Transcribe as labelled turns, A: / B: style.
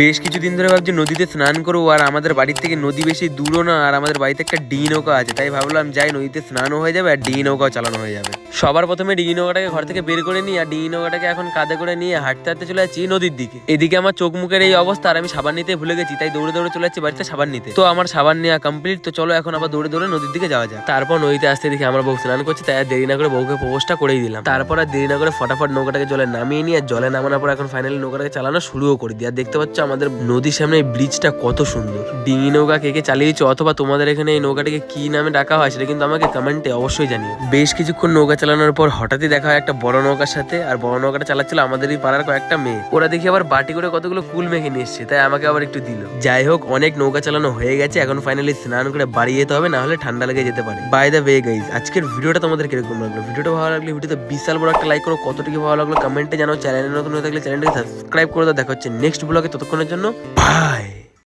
A: বেশ কিছুদিন ধরে ভাবছি নদীতে স্নান করব, আর আমাদের বাড়ির থেকে নদী বেশি দূরও না, আর আমাদের বাড়িতে একটা ডি নৌকা আছে, তাই ভাবলাম যাই নদীতে স্নানও হয়ে যাবে আর ডি নৌকাও চালানো হয়ে যাবে। সবার প্রথমে ডিঙি নৌকাটাকে ঘর থেকে বের করে নিই আর ডিঙি নৌকাটাকে এখন কাঁধে করে নিয়ে হাঁটতে হাঁটতে চলে যাচ্ছি নদীর দিকে। এদিকে আমার চোখ মুখের এই অবস্থা, আর আমি সাবান নিতে ভুলে গেছি, তাই দৌড়ে দৌড়ে চলে যাচ্ছি বাড়িতে সাবান নিতে। তো আমার সাবান নেওয়া কমপ্লিট তো চলো এখন আবার দৌড়ে দৌড়ে নদীর দিকে যাওয়া যায় তারপর নদীতে আসতে দেখি আমার বউ স্নান করছে, তাই দেরি না করে বউকে প্রপোজটা করেই দিলাম। তারপর আর দেরি না করে ফটাফট নৌকাটাকে জলে নামিয়ে নিয়ে, আর জলে নামানোর পর এখন ফাইনালি নৌকাটাকে চালানো শুরুও করে দিই। আর দেখতে পাচ্ছ আমাদের নদীর সামনে এই ব্রিজটা কত সুন্দর। ডিঙি নৌকা কে কে চালিয়েছো, অথবা তোমাদের এখানে এই নৌকাটাকে কি নামে ডাকা হয়, সেটা কিন্তু আমাকে কমেন্টে অবশ্যই জানিও। বেশ কিছুক্ষণ নৌকা চালানোর পর হঠাৎই দেখা হয় একটা বড় নৌকার সাথে, আর বড় নৌকাটা চালাচ্ছিল আমাদেরই পাড়ার কয়েকটা মেয়ে। ওরা দেখি আবার বাটি করে কতগুলো কুল মেখে নিয়ে এসছে, তাই আমাকে আবার একটু দিল। যাই হোক, অনেক নৌকা চালানো হয়ে গেছে, এখন ফাইনালি স্নান করে বাড়ি যেতে হবে, না হলে ঠান্ডা লেগে যেতে পারে। বাই দ্য ওয়ে গাইজ আজকের ভিডিওটা তোমাদের কীরকম লাগল? ভিডিওটা ভালো লাগলে, ভিডিওতে বিশাল বড় একটা লাইক করো, কতটুকু ভালো লাগল কমেন্টে জানাও চ্যানেলে নতুন হয়ে থাকলে চ্যানেলটাকে সাবস্ক্রাইব করে দাও, দেখা হচ্ছে নেক্সট ব্লগে ততক্ষণের জন্য বাই